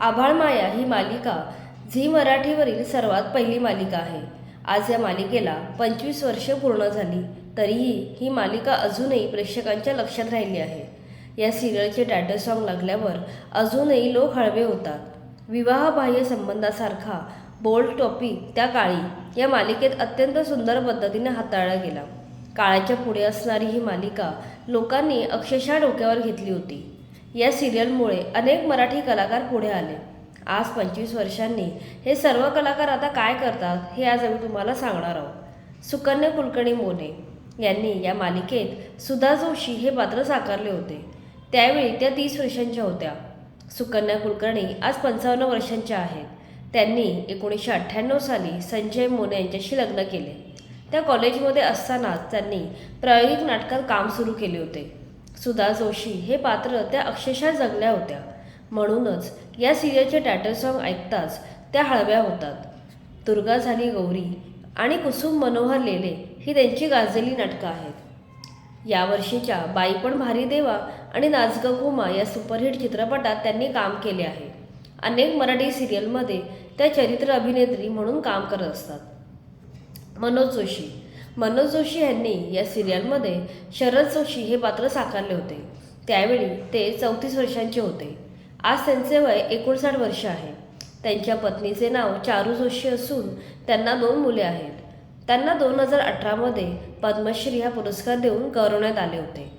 आभाळमाया ही मालिका झी मराठीवरील सर्वात पहिली मालिका आहे. आज या मालिकेला पंचवीस वर्षे पूर्ण झाली तरीही ही मालिका अजूनही प्रेक्षकांच्या लक्षात राहिली आहे. या सिरियलचे टायटल सॉन्ग लागल्यावर अजूनही लोक हळवे होतात. विवाहबाह्य संबंधासारखा बोल्ड टॉपिक त्या काळी या मालिकेत अत्यंत सुंदर पद्धतीने हाताळला गेला. काळाच्या पुढे असणारी ही मालिका लोकांनी अक्षरशः डोक्यावर घेतली होती. या सिरियलमुळे अनेक मराठी कलाकार पुढे आले. आज पंचवीस वर्षांनी हे सर्व कलाकार आता काय करतात हे आज आम्ही तुम्हाला सांगणार आहोत. सुकन्या कुलकर्णी मोने यांनी या मालिकेत सुधा जोशी हे पात्र साकारले होते. त्यावेळी त्या तीस वर्षांच्या होत्या. सुकन्या कुलकर्णी आज पंचावन्न वर्षांच्या आहेत. त्यांनी एकोणीसशे अठ्ठ्याण्णव साली संजय मोने यांच्याशी लग्न केले. त्या कॉलेजमध्ये असतानाच त्यांनी प्रायोगिक नाटकात काम सुरू केले होते. सुधा जोशी हे पात्र त्या अक्षरशः जगल्या होत्या. म्हणूनच या सिरियलचे टॅटर सॉन्ग ऐकताच त्या हळव्या होतात. दुर्गा झाली गौरी आणि कुसुम मनोहर लेले ही त्यांची गाजलेली नाटकं आहेत. यावर्षीच्या बाई पण भारी देवा आणि नाचग कुमा या सुपरहिट चित्रपटात त्यांनी काम केले आहे. अनेक मराठी सिरियलमध्ये त्या चरित्र अभिनेत्री म्हणून काम करत असतात. मनोज जोशी मनोज जोशी यांनी या सिरियलमध्ये शरद जोशी हे पात्र साकारले होते. त्यावेळी ते चौतीस वर्षांचे होते. आज त्यांचे वय एकोणसाठ वर्ष आहे. त्यांच्या पत्नीचे नाव चारू जोशी असून त्यांना दोन मुले आहेत. त्यांना दोन हजार अठरामध्ये पद्मश्री हा पुरस्कार देऊन गौरवण्यात आले होते.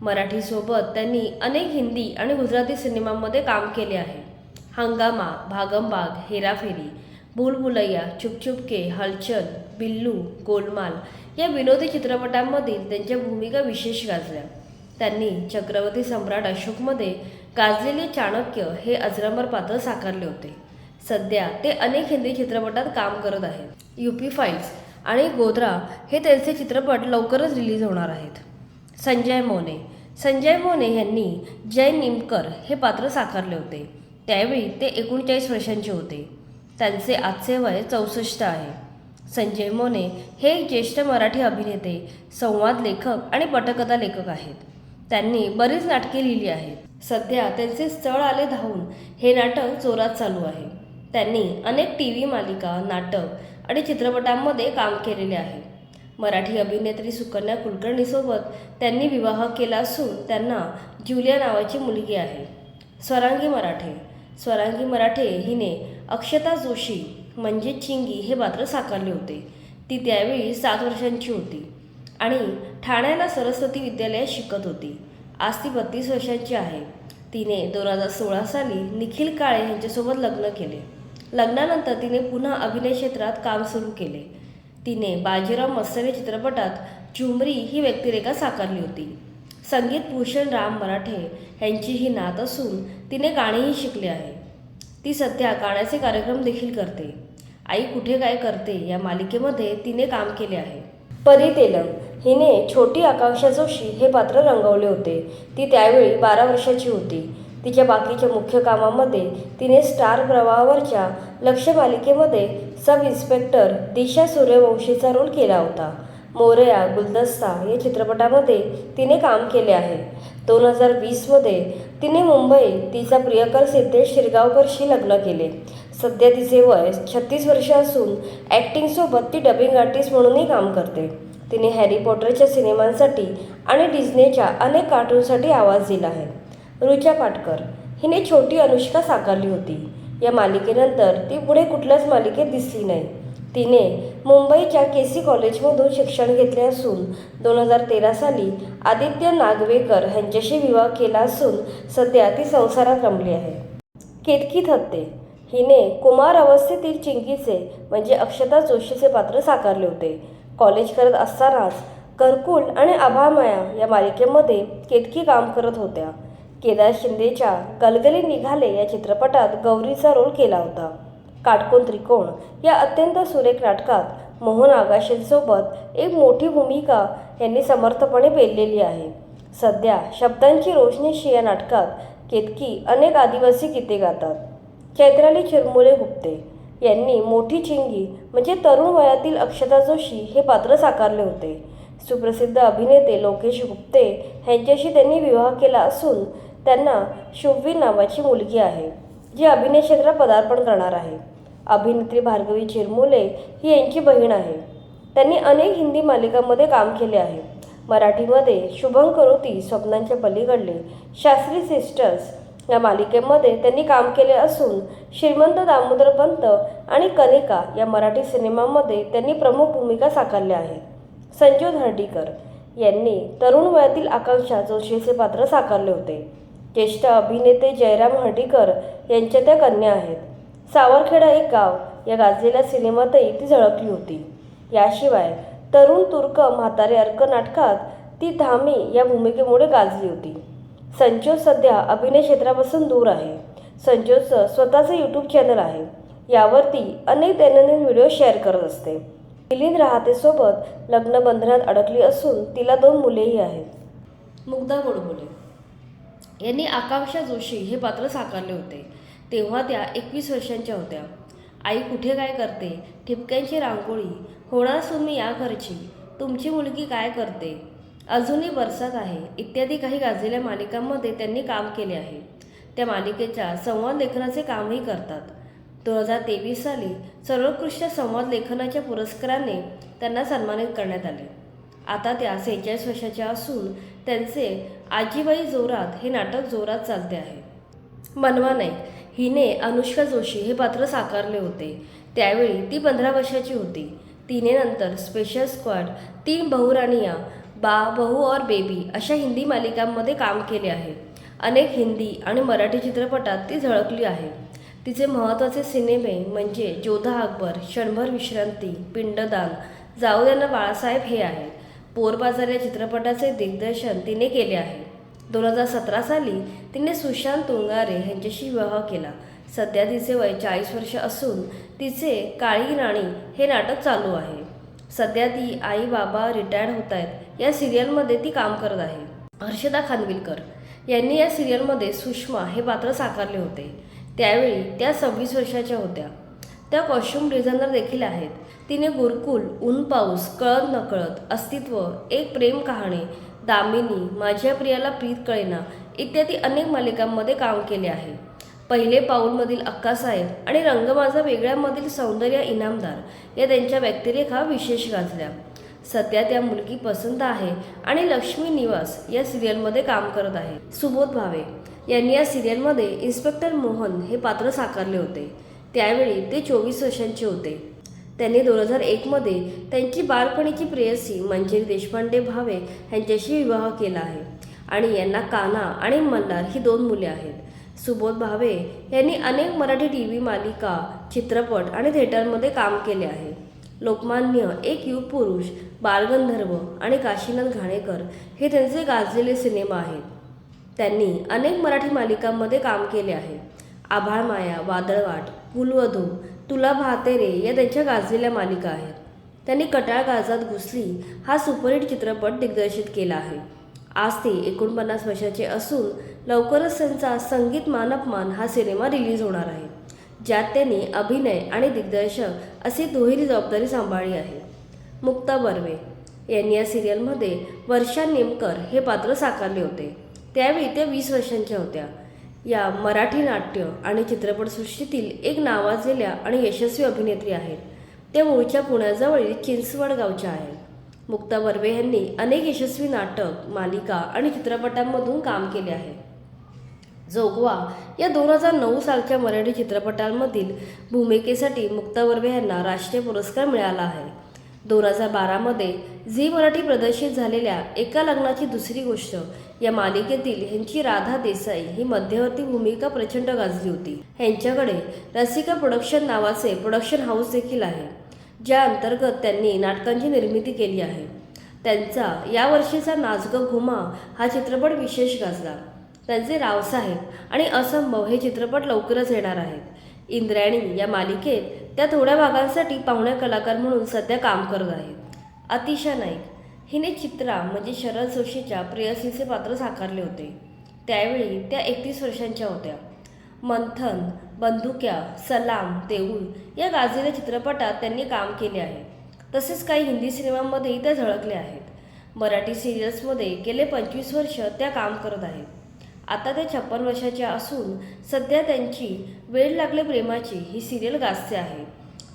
मराठीसोबत त्यांनी अनेक हिंदी आणि गुजराती सिनेमांमध्ये काम केले आहे. हंगामा भागमबाग हेराफेरी बुलबुलैया चुपचुपके हलचल बिल्लू गोलमाल या विनोदी चित्रपटांमधील त्यांच्या भूमिका विशेष गाजल्या. त्यांनी चक्रवर्ती सम्राट अशोकमध्ये गाजलेले चाणक्य हे अजरामर पात्र साकारले होते. सध्या ते अनेक हिंदी चित्रपटात काम करत आहेत. यूपी फाईल्स आणि गोधरा हे त्यांचे चित्रपट लवकरच रिलीज होणार आहेत. संजय मोने. संजय मोने यांनी जय निमकर हे पात्र साकारले होते. त्यावेळी ते एकोणचाळीस वर्षांचे होते. त्यांचे आजचे वय चौसष्ट आहे. संजय मोने हे एक ज्येष्ठ मराठी अभिनेते संवाद लेखक आणि पटकथा लेखक आहेत. त्यांनी बरीच नाटके लिहिली आहेत. सध्या त्यांचे स्थळ आले धावून हे नाटक जोरात चालू आहे. त्यांनी अनेक टी व्ही मालिका नाटक आणि चित्रपटांमध्ये काम केलेले आहे. मराठी अभिनेत्री सुकन्या कुलकर्णीसोबत त्यांनी विवाह केला असून त्यांना जुलिया नावाची मुलगी आहे. स्वरांगी मराठे स्वरांगी मराठे हिने अक्षता जोशी म्हणजे चिंगी हे पात्र साकारले होते. ती त्यावेळी सात वर्षांची होती आणि ठाण्याला सरस्वती विद्यालयात शिकत होती. आज ती बत्तीस वर्षांची आहे. तिने दोन हजार सोळा साली निखिल काळे यांच्यासोबत लग्न केले. लग्नानंतर तिने पुन्हा अभिनय क्षेत्रात काम सुरू केले. तिने बाजीराव मस्सरे चित्रपटात झुमरी ही व्यक्तिरेखा साकारली होती. संगीत भूषण राम मराठे यांची ही नात असून तिने गाणेही शिकले आहे. ती सध्या गाण्याचे कार्यक्रम देखील करते. आई कुठे काय करते या मालिकेमध्ये तिने काम केले आहे. परी तेलंग हिने छोटी आकांक्षा जोशी हे पात्र रंगवले होते. ती त्यावेळी बारा वर्षाची होती. तिच्या बाकीच्या मुख्य कामामध्ये तिने स्टार प्रवाहावरच्या लक्ष मालिकेमध्ये सब इन्स्पेक्टर दिशा सूर्यवंशीचा रोल केला होता. मोरया गुलदस्ता या चित्रपटामध्ये तिने काम केले आहे. दोन हजार वीसमध्ये तिने मुंबईत तिचा प्रियकर सिद्धेश शिरगावकरशी लग्न केले. सध्या तिचे वय छत्तीस वर्ष असून ॲक्टिंगसोबत ती डबिंग आर्टिस्ट म्हणूनही काम करते. तिने हॅरी पॉटरच्या सिनेमांसाठी आणि डिझनेच्या अनेक कार्टूनसाठी आवाज दिला आहे. रुचा पाटकर हिने छोटी अनुष्का साकारली होती. या मालिकेनंतर ती पुढे कुठल्याच मालिकेत दिसली नाही. तिने मुंबईच्या के सी कॉलेजमधून शिक्षण घेतले असून दोन हजार तेरा साली आदित्य नागवेकर ह्यांच्याशी विवाह केला असून सध्या ती संसारात रमली आहे. केतकी थत्ते हिने कुमार अवस्थेतील चिंकीचे म्हणजे अक्षता जोशीचे पात्र साकारले होते. कॉलेज करत असतानाच करकुल आणि आभामाया या मालिकेमध्ये केतकी काम करत होत्या. केदार शिंदेच्या गलगली निघाले या चित्रपटात गौरीचा रोल केला होता. काटकोन त्रिकोण या अत्यंत सुरेख नाटकात मोहन आगाशेंसोबत एक मोठी भूमिका यांनी समर्थपणे पेललेली आहे. सध्या शब्दांची रोशनीशी या नाटकात केतकी अनेक आदिवासी गीते गातात. चैत्राली चिरमुले गुप्ते यांनी मोठी चिंगी म्हणजे तरुण वयातील अक्षता जोशी हे पात्र साकारले होते. सुप्रसिद्ध अभिनेते लोकेश गुप्ते यांच्याशी त्यांनी विवाह केला असून त्यांना शुभवी नावाची मुलगी आहे जी अभिनय क्षेत्रात पदार्पण करणार आहे. अभिनेत्री भार्गवी चिरमुले ही यांची बहीण आहे. त्यांनी अनेक हिंदी मालिकांमध्ये काम केले आहे. मराठीमध्ये शुभम करोती स्वप्नांच्या पलीकडले शास्त्री सिस्टर्स या मालिकेमध्ये त्यांनी काम केले असून श्रीमंत दामोदर पंत आणि कनिका या मराठी सिनेमामध्ये त्यांनी प्रमुख भूमिका साकारल्या आहेत. संजू धर्डीकर यांनी तरुण वयातील आकांक्षा जोशीचे पात्र साकारले होते. ज्येष्ठ अभिनेते जयराम हर्डीकर यांच्या त्या कन्या आहेत. सावरखेडा एक गाव या गाजलेल्या सिनेमातही ती झळकली होती. याशिवाय तरुण तुर्क म्हातारे अर्क नाटकात ती धामी या भूमिकेमुळे गाजली होती. संजोग सध्या अभिनय क्षेत्रापासून दूर आहे. संजोगचं स्वतःचं यूट्यूब चॅनल आहे. यावरती अनेक दैनंदिन व्हिडिओ शेअर करत असते. मिलिंद राहतेसोबत लग्न बंधनात अडकली असून तिला दोन मुलेही आहेत. मुग्धा गोडबोले. यांनी आकांक्षा जोशी हे पात्र साकारले होते. तेव्हा त्या एकवीस वर्षांच्या होत्या. आई कुठे काय करते? ठिपक्यांची रांगोळी. होणार तुम्ही या घरची. तुमची मुलगी काय करते? अजूनही बरसात आहे. इत्यादी काही गाजलेल्या मालिकांमध्ये त्यांनी काम केले आहे. त्या मालिकेच्या संवाद लेखनाचे कामही करतात. दोन हजार तेवीस साली सर्वोत्कृष्ट संवाद लेखनाच्या पुरस्काराने त्यांना सन्मानित करण्यात आले. आता त्या सेहेचाळीस वर्षाच्या असून त्यांचे आजीबाई जोरात हे नाटक जोरात चालते आहे. मनवा नाईक. हिने अनुष्का जोशी हे पात्र साकारले होते. त्यावेळी ती पंधरा वर्षाची होती. तिने नंतर स्पेशल स्क्वॉड तीन बहुराणिया बा बहू और बेबी अशा हिंदी मालिकांमध्ये काम केले आहे. अनेक हिंदी आणि मराठी चित्रपटात ती झळकली आहे. तिचे महत्त्वाचे सिनेमे म्हणजे जोधा अकबर क्षणभर विश्रांती पिंडदान जाऊ यांना बाळासाहेब हे आहे पोरबाजार या चित्रपटाचे दिग्दर्शन तिने केले आहे. दोन हजार सतरा साली तिने सुशांत तुंगारे यांच्याशी विवाह केला. सध्या तिचे वय चाळीस वर्ष असून तिचे काळी राणी हे नाटक चालू आहे. सध्या ती आई बाबा रिटायर्ड होत आहेत. या सिरियलमध्ये ती काम करत आहे. हर्षदा खानविलकर यांनी या सिरियलमध्ये सुषमा हे पात्र साकारले होते. त्यावेळी त्या सव्वीस वर्षाच्या होत्या. त्या कॉस्ट्युम डिझायनर देखील आहेत. तिने गुरुकुल ऊन पाऊस कळत नकळत अस्तित्व एक प्रेम कहाणी दामिनी माझ्या प्रियाला प्रीत कळेना. इत्यादी अनेक मालिकांमध्ये काम केले आहे. पहिले पाऊलमधील अक्कासाहेब आणि रंग माझा वेगळ्यामधील सौंदर्य इनामदार या त्यांच्या व्यक्तिरेखा विशेष गाजल्या. सध्या त्या मुलगी पसंत आहे आणि लक्ष्मी निवास या सिरियलमध्ये काम करत आहे. सुबोध भावे यांनी या सिरियलमध्ये इन्स्पेक्टर मोहन हे पात्र साकारले होते. त्यावेळी ते चोवीस वर्षांचे होते. त्यांनी दोन हजार एकमध्ये त्यांची बालपणीची प्रेयसी मंजिरी देशपांडे भावे यांच्याशी विवाह केला आहे. आणि यांना काना आणि मल्हार ही दोन मुले आहेत. सुबोध भावे यांनी अनेक मराठी टी व्ही मालिका चित्रपट आणि थिएटरमध्ये काम केले आहे. लोकमान्य एक युग पुरुष बालगंधर्व आणि काशीनाथ घाणेकर हे त्यांचे गाजलेले सिनेमा आहेत. त्यांनी अनेक मराठी मालिकांमध्ये काम केले आहे. आभाळ माया वादळवाट कुलवधू तुला भाते रे या त्यांच्या गाजलेल्या मालिका आहेत. त्यांनी कटाळ गाजात घुसली हा सुपरहिट चित्रपट दिग्दर्शित केला आहे. आज ते एकोणपन्नास वर्षाचे असून लवकरच त्यांचा संगीत मानपमान हा सिनेमा रिलीज होणार आहे ज्यात त्यांनी अभिनय आणि दिग्दर्शक अशी दुहेरी जबाबदारी सांभाळली आहे. मुक्ता बर्वे यांनी या सिरियलमध्ये वर्षा नेमकर हे पात्र साकारले होते. त्यावेळी त्या वीस वर्षांच्या होत्या. या मराठी नाट्य आणि चित्रपटसृष्टीतील एक नावाजलेल्या आणि यशस्वी अभिनेत्री आहेत. त्या मूळच्या पुण्याजवळील चिंचवड गावच्या आहेत. मुक्ता बर्वे यांनी अनेक यशस्वी नाटक मालिका आणि चित्रपटांमधून काम केले आहे. जोगवा या दोन हजार नऊ सालच्या मराठी चित्रपटांमधील भूमिकेसाठी मुक्ता बर्वे यांना राष्ट्रीय पुरस्कार मिळाला आहे. दोन हजार बारामध्ये झी मराठी प्रदर्शित झालेल्या एका लग्नाची दुसरी गोष्ट या मालिकेतील ह्यांची राधा देसाई ही मध्यवर्ती भूमिका प्रचंड गाजली होती. ह्यांच्याकडे रसिका प्रोडक्शन नावाचे प्रोडक्शन हाऊस देखील आहे ज्या अंतर्गत त्यांनी नाटकांची निर्मिती केली आहे. त्यांचा या वर्षीचा घुमा हा चित्रपट विशेष गाजला. त्यांचे रावसाहेब आणि असंभव हे चित्रपट लवकरच येणार आहेत. इंद्रायणी या मालिकेत त्या थोड्या भागांसाठी पाहुण्या कलाकार म्हणून सध्या काम करत आहेत. अतिशा नाईक. हिने चित्रा म्हणजे शरद जोशीच्या प्रेयसीचे पात्र साकारले होते. त्यावेळी त्या एकतीस वर्षांच्या होत्या. मंथन बंदुक्या सलाम देऊळ या गाजलेल्या चित्रपटात त्यांनी काम केले आहे. तसेच काही हिंदी सिनेमांमध्येही त्या झळकल्या आहेत. मराठी सिरियल्समध्ये गेले पंचवीस वर्ष त्या काम करत आहेत. आता त्या छप्पन वर्षाच्या असून सध्या त्यांची वेळ लागले प्रेमाची ही सिरियल गाजते आहे.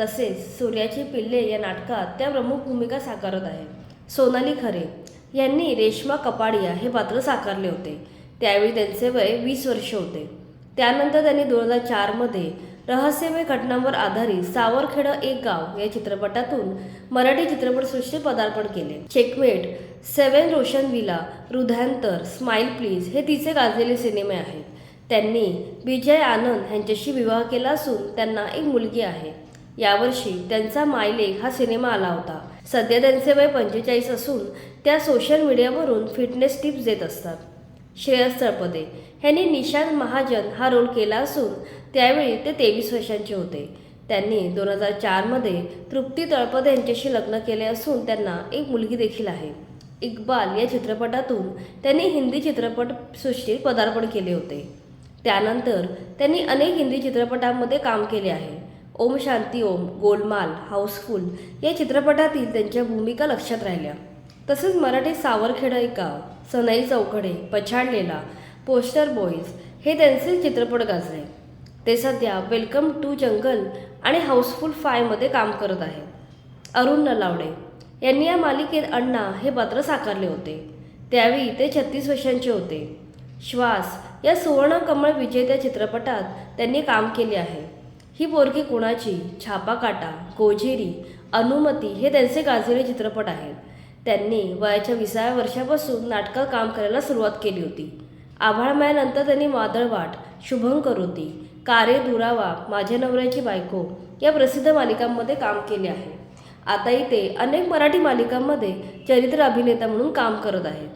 तसेच सूर्याचे पिल्ले या नाटकात त्या प्रमुख भूमिका साकारत आहे. सोनाली खरे यांनी रेश्मा कपाडिया हे पात्र साकारले होते. त्यावेळी त्यांचे वय वीस वर्ष होते. त्यानंतर त्यांनी दोन हजार चारमध्ये रहस्यमय घटनांवर आधारित सावरखेड एक गाव या चित्रपटातून मराठी चित्रपटसृष्टीत पदार्पण केले. Checkmate seven Roshan villa Hridayantar smile please हे तिचे गाजलेले सिनेमे आहेत. त्यांनी विजय आनंद यांच्याशी विवाह केला असून त्यांना एक मुलगी आहे. यावर्षी त्यांचा मायलेख हा सिनेमा आला होता. सध्या त्यांचे वय पंचेचाळीस असून त्या सोशल मीडियावरून फिटनेस टिप्स देत असतात. श्रेयस तळपदे यांनी निशांत महाजन हा रोल केला असून त्यावेळी ते तेवीस वर्षांचे होते. त्यांनी दोन हजार चारमध्ये तृप्ती तळपद यांच्याशी लग्न केले असून त्यांना एक मुलगी देखील आहे. इक्बाल या चित्रपटातून त्यांनी हिंदी चित्रपटसृष्टीत पदार्पण केले होते. त्यानंतर त्यांनी अनेक हिंदी चित्रपटांमध्ये काम केले आहे. ओम शांती ओम गोलमाल हाऊसफुल या चित्रपटातील त्यांच्या भूमिका लक्षात राहिल्या. तसेच मराठी सावरखेडा गाव सनई चौकडे पछाडलेला पोस्टर बॉईज हे त्यांचे चित्रपट गाजले. ते सध्या वेलकम टू जंगल आणि हाऊसफुल फायमध्ये काम करत आहेत अरुण नलावडे यांनी या मालिकेत अण्णा हे पात्र साकारले होते. त्यावेळी ते छत्तीस वर्षांचे होते. श्वास या सुवर्ण कमळ विजेत्या चित्रपटात त्यांनी काम केले आहे. ही पोरगी कुणाची? छापा काटा अनुमती हे त्यांचे गाजलेले चित्रपट आहेत त्यांनी वयाच्या विसाव्या वर्षापासून नाटकात काम करायला सुरुवात केली होती. आभाळमायानंतर त्यांनी वादळवाट शुभंकर होती कारे दुरावा माझ्या नवऱ्याची बायको या प्रसिद्ध मालिकांमध्ये काम केले आहे. आताही ते अनेक मराठी मालिकांमध्ये चरित्र अभिनेता म्हणून काम करत आहेत.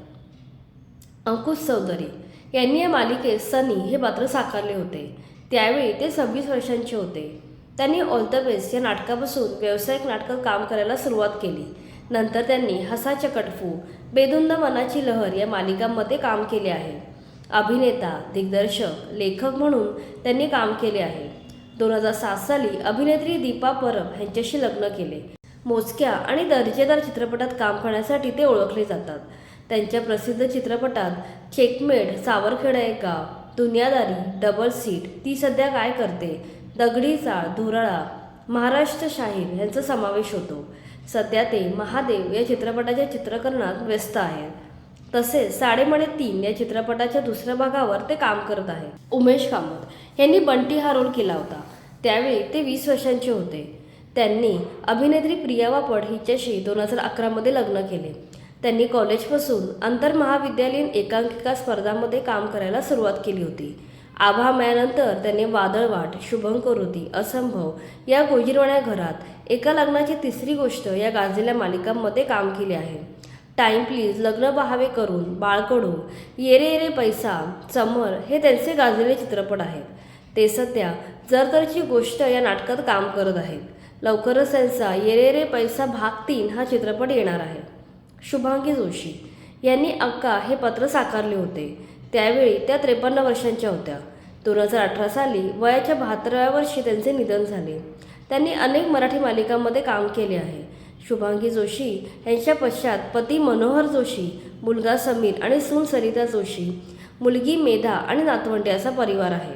अंकुश चौधरी यांनी या मालिकेत सनी हे पात्र साकारले होते. त्यावेळी ते सव्वीस वर्षांचे होते. त्यांनी ऑल द बेस्ट या नाटकापासून व्यावसायिक नाटकात काम करायला सुरुवात केली. नंतर त्यांनी हसाच्या कटफू बेदुंद मनाची लहर या मालिकांमध्ये काम केले आहे. अभिनेता दिग्दर्शक लेखक म्हणून त्यांनी काम केले आहे. दोन हजार सात साली अभिनेत्री दीपा परब यांच्याशी लग्न केले. मोजक्या आणि दर्जेदार चित्रपटात काम करण्यासाठी ते ओळखले जातात. त्यांच्या प्रसिद्ध चित्रपटात चेकमेट सावरखेडा एक गाव दुनियादारी डबल सीट ती सध्या काय करते? दगडी चाळ धुराळा महाराष्ट्र शाहीर यांचा समावेश होतो. सध्या ते महादेव या चित्रपटाच्या चित्रकरणात व्यस्त आहेत. तसेच साडेमणे तीन या चित्रपटाच्या दुसऱ्या भागावर ते काम करत आहे. उमेश कामत यांनी बंटी हा रोल केला होता. त्यावेळी ते वीस वर्षांचे होते. त्यांनी अभिनेत्री प्रिया वापड हिच्याशी दोन हजार अकरामध्ये लग्न केले. त्यांनी कॉलेजपासून आंतरमहाविद्यालयीन एकांकिका स्पर्धांमध्ये काम करायला सुरुवात केली होती. आभा मयानंतर त्यांनी वादळवाट शुभंकरोती असंभव या गोजीरवाण्या घरात एका लग्नाची तिसरी गोष्ट या गाजलेल्या मालिकांमध्ये काम केले आहे. टाईम प्लीज लग्न पहावे करून बाळकडू येरे येरे पैसा चमर हे त्यांचे गाजलेले चित्रपट आहेत. ते सध्या जरतरची गोष्ट या नाटकात काम करत आहेत. लवकरच त्यांचा येरे रे पैसा भाग तीन हा चित्रपट येणार आहे. शुभांगी जोशी यांनी अक्का हे पत्र साकारले होते. त्यावेळी त्या त्रेपन्न वर्षांच्या होत्या. दोन हजार अठरा साली वयाच्या बहात्तराव्या वर्षी त्यांचे निधन झाले. त्यांनी अनेक मराठी मालिकांमध्ये काम केले आहे. शुभांगी जोशी यांच्या पश्चात पती मनोहर जोशी मुलगा समीर आणि सून सरिता जोशी मुलगी मेधा आणि नातवंडे असा परिवार आहे.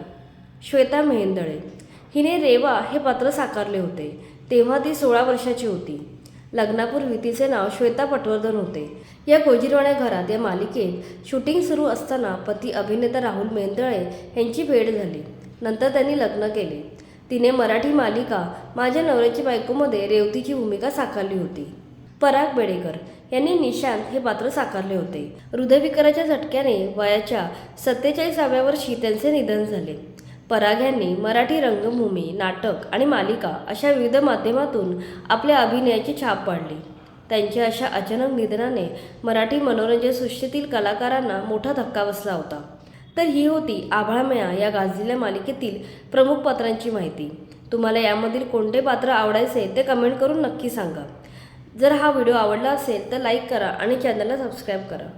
श्वेता मेहेंदळे. हिने रेवा हे पात्र साकारले होते. तेव्हा ती सोळा वर्षाची होती. लग्नापूर्वी तिचे नाव श्वेता पटवर्धन होते. या गोजीरवाण्या घरात या मालिकेत शूटिंग सुरू असताना पती अभिनेता राहुल मेंदळे यांची भेट झाली. नंतर त्यांनी लग्न केले. तिने मराठी मालिका माझ्या नवऱ्याची बायकोमध्ये रेवतीची भूमिका साकारली होती. पराग बेडेकर यांनी निशांत हे पात्र साकारले होते. हृदयविकाराच्या झटक्याने वयाच्या सत्तेचाळीसाव्या वर्षी त्यांचे निधन झाले. पराग यांनी मराठी रंगभूमी नाटक आणि मालिका अशा विविध माध्यमातून आपल्या अभिनयाची छाप पाडली. त्यांच्या अशा अचानक निधनाने मराठी मनोरंजन सृष्टीतील कलाकारांना मोठा धक्का बसला होता. तर ही होती आभाळमया या गाजलेल्या मालिकेतील प्रमुख पात्रांची माहिती. तुम्हाला यामधील कोणते पात्र आवडायचे ते कमेंट करून नक्की सांगा. जर हा व्हिडिओ आवडला असेल तर लाईक करा आणि चॅनलला सबस्क्राईब करा.